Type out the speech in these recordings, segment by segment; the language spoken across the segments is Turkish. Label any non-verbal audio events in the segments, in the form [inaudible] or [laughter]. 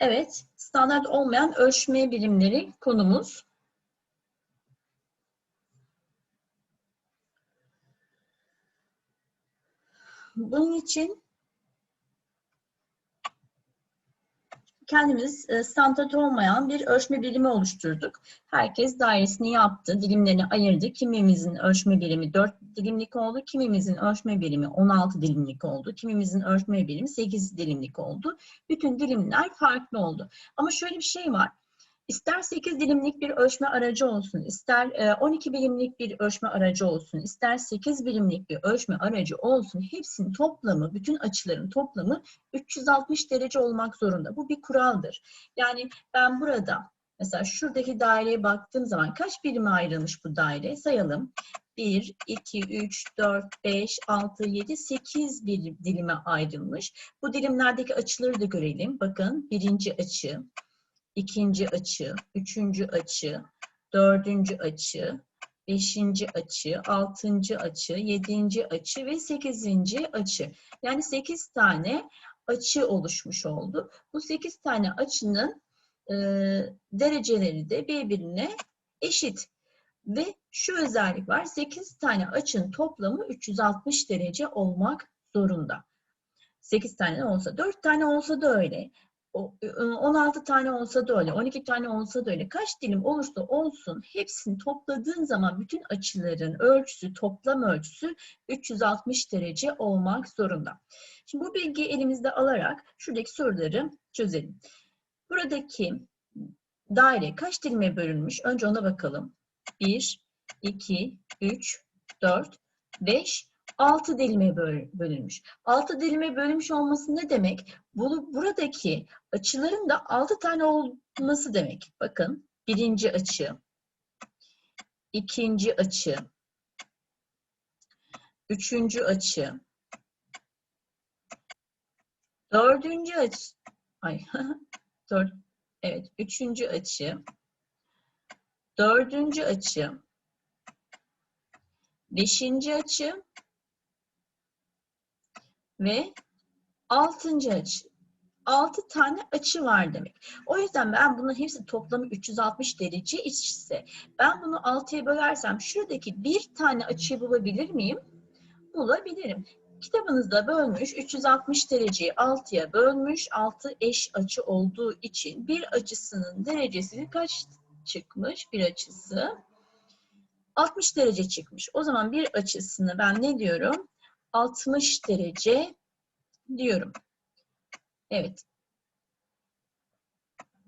Evet, standart olmayan ölçme birimleri konumuz. Bunun için kendimiz e, standart olmayan bir ölçme birimi oluşturduk. Herkes dairesini yaptı, dilimlerini ayırdı. Kimimizin ölçme birimi 4 dilimlik oldu, kimimizin ölçme birimi 16 dilimlik oldu, kimimizin ölçme birimi 8 dilimlik oldu. Bütün dilimler farklı oldu. Ama şöyle bir şey var. İster 8 dilimlik bir ölçme aracı olsun, ister e, 12 birimlik bir ölçme aracı olsun, ister 8 birimlik bir ölçme aracı olsun, hepsinin toplamı, bütün açıların toplamı 360 derece olmak zorunda. Bu bir kuraldır. Yani ben burada mesela şuradaki daireye baktığım zaman kaç birime ayrılmış bu daire? Sayalım. 1, 2, 3, 4, 5, 6, 7, 8 bir dilime ayrılmış. Bu dilimlerdeki açıları da görelim. Bakın birinci açı, ikinci açı, üçüncü açı, dördüncü açı, beşinci açı, altıncı açı, yedinci açı ve sekizinci açı. Yani sekiz tane açı oluşmuş oldu. Bu sekiz tane açının e, dereceleri de birbirine eşit. Ve şu özellik var, 8 tane açının toplamı 360 derece olmak zorunda. 8 tane olsa, 4 tane olsa da öyle. 16 tane olsa da öyle, 12 tane olsa da öyle. Kaç dilim olursa olsun hepsini topladığın zaman bütün açıların ölçüsü, toplam ölçüsü 360 derece olmak zorunda. Şimdi bu bilgiyi elimizde alarak şuradaki soruları çözelim. Buradaki daire kaç dilime bölünmüş? Önce ona bakalım. 1, 2, 3, 4, 5, 6 dilime bölünmüş. 6 dilime bölünmüş olması ne demek? Bu, buradaki açıların da 6 tane olması demek. Bakın birinci açı, ikinci açı, üçüncü açı, dördüncü açı, ay, [laughs] dört, evet, üçüncü açı, dördüncü açı, beşinci açı ve altıncı açı. 6 tane açı var demek. O yüzden ben bunun hepsi toplamı 360 derece ise ben bunu 6'ya bölersem şuradaki bir tane açıyı bulabilir miyim? Bulabilirim. Kitabınızda bölmüş 360 dereceyi 6'ya bölmüş 6 eş açı olduğu için bir açısının derecesi kaç çıkmış bir açısı? 60 derece çıkmış. O zaman bir açısını ben ne diyorum? 60 derece diyorum. Evet.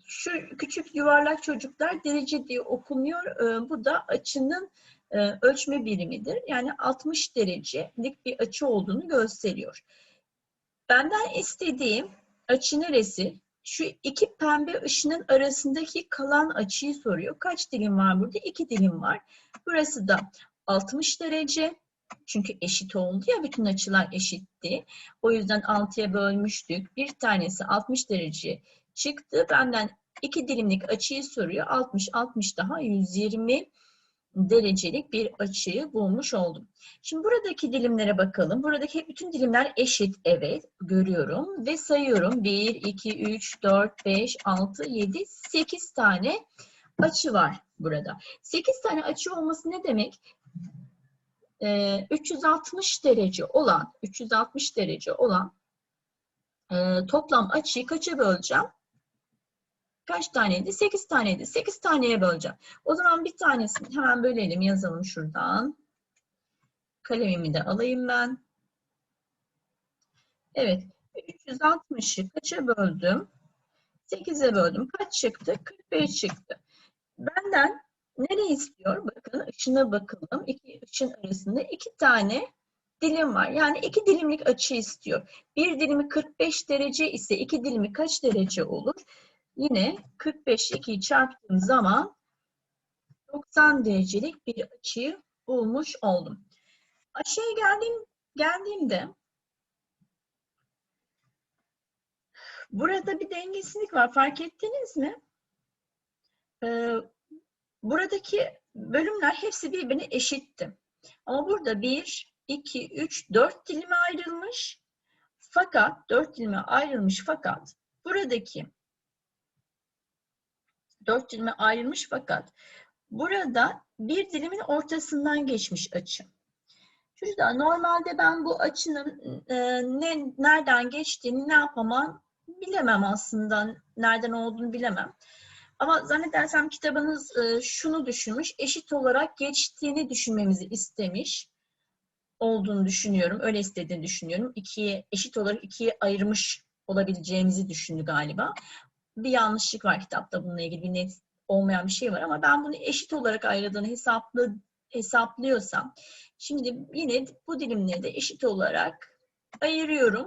Şu küçük yuvarlak çocuklar derece diye okunuyor. Ee, bu da açının e, ölçme birimidir. Yani 60 derecelik bir açı olduğunu gösteriyor. Benden istediğim açı neresi? Şu iki pembe ışının arasındaki kalan açıyı soruyor. Kaç dilim var burada? İki dilim var. Burası da 60 derece. Çünkü eşit oldu ya bütün açılar eşitti. O yüzden 6'ya bölmüştük. Bir tanesi 60 derece çıktı. Benden iki dilimlik açıyı soruyor. 60, 60 daha 120 derecelik bir açıyı bulmuş oldum. Şimdi buradaki dilimlere bakalım. Buradaki bütün dilimler eşit. Evet görüyorum ve sayıyorum. 1, 2, 3, 4, 5, 6, 7, 8 tane açı var burada. 8 tane açı olması ne demek? 360 ee, derece olan 360 derece olan e, toplam açıyı kaça böleceğim? Kaç taneydi? 8 taneydi. 8 taneye böleceğim. O zaman bir tanesini hemen bölelim. Yazalım şuradan. Kalemimi de alayım ben. Evet. 360'ı kaça böldüm? 8'e böldüm. Kaç çıktı? 45 çıktı. Benden Nereye istiyor? Bakın ışına bakalım. İki ışın arasında iki tane dilim var. Yani iki dilimlik açı istiyor. Bir dilimi 45 derece ise iki dilimi kaç derece olur? Yine 45 2'yi çarptığım zaman 90 derecelik bir açıyı bulmuş oldum. Aşağıya geldiğim, geldiğimde burada bir dengesizlik var. Fark ettiniz mi? Ee, Buradaki bölümler hepsi birbirine eşitti. Ama burada 1, 2, 3, 4 dilime ayrılmış. Fakat 4 dilime ayrılmış fakat buradaki Dört dilime ayrılmış fakat burada bir dilimin ortasından geçmiş açı. Çocuklar normalde ben bu açının e, ne nereden geçtiğini ne yapamam bilemem aslında. Nereden olduğunu bilemem. Ama zannedersem kitabınız e, şunu düşünmüş, eşit olarak geçtiğini düşünmemizi istemiş olduğunu düşünüyorum. Öyle istediğini düşünüyorum. İkiye, eşit olarak ikiye ayırmış olabileceğimizi düşündü galiba. Bir yanlışlık var kitapta bununla ilgili bir net olmayan bir şey var ama ben bunu eşit olarak ayırdığını hesaplı, hesaplıyorsam şimdi yine bu dilimleri de eşit olarak ayırıyorum.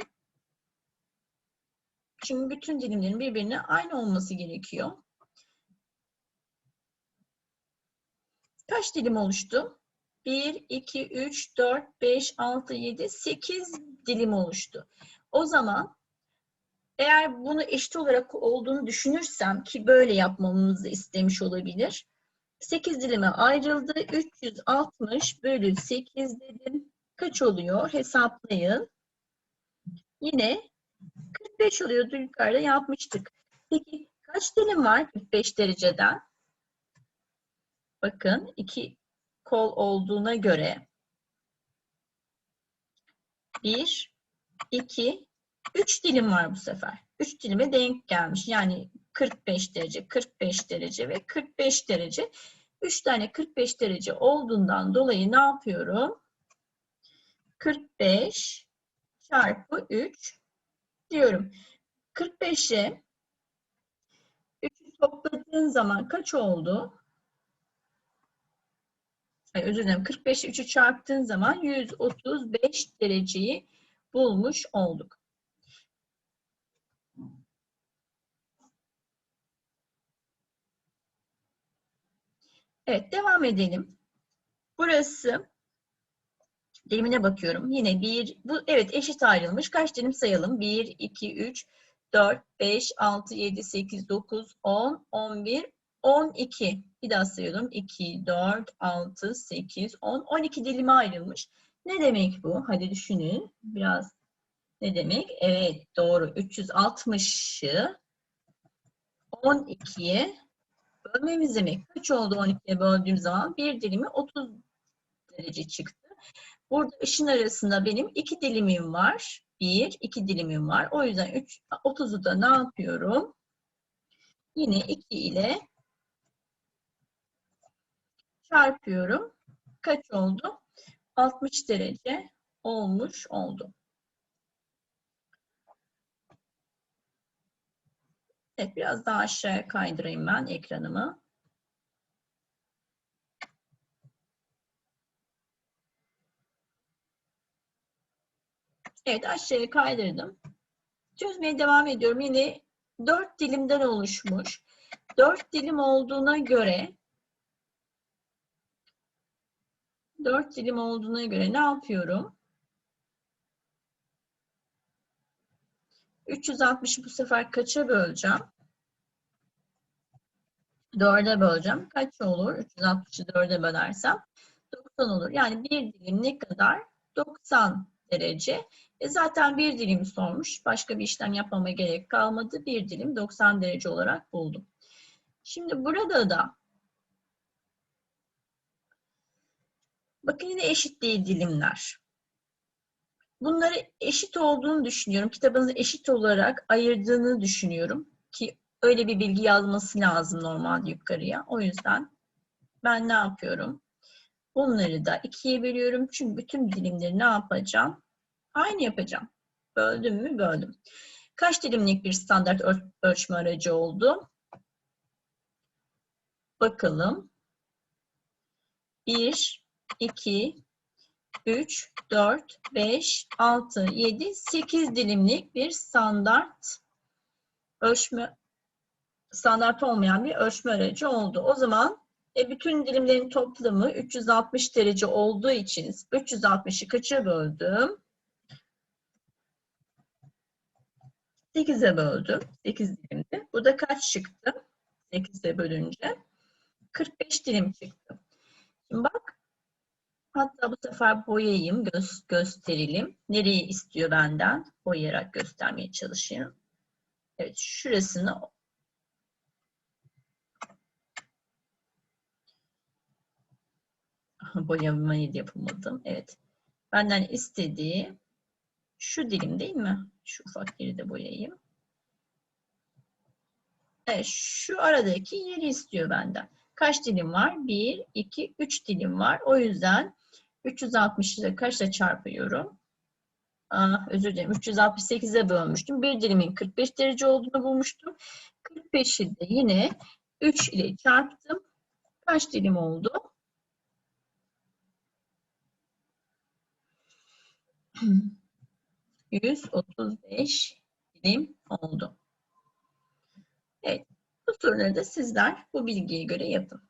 Çünkü bütün dilimlerin birbirine aynı olması gerekiyor. Kaç dilim oluştu? 1, 2, 3, 4, 5, 6, 7, 8 dilim oluştu. O zaman eğer bunu eşit olarak olduğunu düşünürsem ki böyle yapmamızı istemiş olabilir. 8 dilime ayrıldı. 360 bölü 8 dedim. Kaç oluyor? Hesaplayın. Yine 45 oluyordu. Yukarıda yapmıştık. Peki kaç dilim var 45 dereceden? Bakın iki kol olduğuna göre 1, 2, 3 dilim var bu sefer. 3 dilime denk gelmiş. Yani 45 derece, 45 derece ve 45 derece. 3 tane 45 derece olduğundan dolayı ne yapıyorum? 45 çarpı 3 diyorum. 45'e 3'ü topladığın zaman kaç oldu? Ay, özür dilerim. 45 3'ü çarptığın zaman 135 dereceyi bulmuş olduk. Evet, devam edelim. Burası dilimine bakıyorum. Yine bir, bu evet eşit ayrılmış. Kaç dilim sayalım? 1, 2, 3, 4, 5, 6, 7, 8, 9, 10, 11, 12. Bir daha sayalım. 2, 4, 6, 8, 10, 12 dilime ayrılmış. Ne demek bu? Hadi düşünün. Biraz ne demek? Evet doğru. 360'ı 12'ye bölmemiz demek. Kaç oldu 12'ye böldüğüm zaman? Bir dilimi 30 derece çıktı. Burada ışın arasında benim iki dilimim var. Bir, iki dilimim var. O yüzden 3, 30'u da ne yapıyorum? Yine 2 ile çarpıyorum. Kaç oldu? 60 derece olmuş oldu. Evet, biraz daha aşağıya kaydırayım ben ekranımı. Evet, aşağıya kaydırdım. Çözmeye devam ediyorum. Yine dört dilimden oluşmuş. Dört dilim olduğuna göre dört dilim olduğuna göre ne yapıyorum? 360'ı bu sefer kaça böleceğim? 4'e böleceğim. Kaç olur? 360'ı 4'e bölersem 90 olur. Yani bir dilim ne kadar? 90 derece. E zaten bir dilim sormuş. Başka bir işlem yapmama gerek kalmadı. Bir dilim 90 derece olarak buldum. Şimdi burada da bakın yine eşit değil dilimler. Bunları eşit olduğunu düşünüyorum. Kitabınızı eşit olarak ayırdığını düşünüyorum. Ki öyle bir bilgi yazması lazım normalde yukarıya. O yüzden ben ne yapıyorum? Bunları da ikiye bölüyorum. Çünkü bütün dilimleri ne yapacağım? Aynı yapacağım. Böldüm mü? Böldüm. Kaç dilimlik bir standart ölçme aracı oldu? Bakalım. 1, 2, 3, 4, 5, 6, 7, 8 dilimlik bir standart ölçme standart olmayan bir ölçme aracı oldu. O zaman e, bütün dilimlerin toplamı 360 derece olduğu için 360'ı kaça böldüm? 8'e böldüm. 8 dilimdi. Burada kaç çıktı? 8'e bölünce 45 dilim çıktı. Şimdi bak Hatta bu sefer boyayayım, göz, gösterelim. Nereyi istiyor benden? Boyayarak göstermeye çalışayım. Evet, şurasını [laughs] boyamayı da yapamadım. Evet. Benden istediği şu dilim değil mi? Şu ufak yeri de boyayayım. Evet, şu aradaki yeri istiyor benden. Kaç dilim var? 1, 2, 3 dilim var. O yüzden 360'ı da kaçla çarpıyorum? Aa, özür dilerim. 368'e bölmüştüm. Bir dilimin 45 derece olduğunu bulmuştum. 45'i de yine 3 ile çarptım. Kaç dilim oldu? [clears throat] ...135 dilim oldu. Evet. Bu soruları da sizler bu bilgiye göre yapın.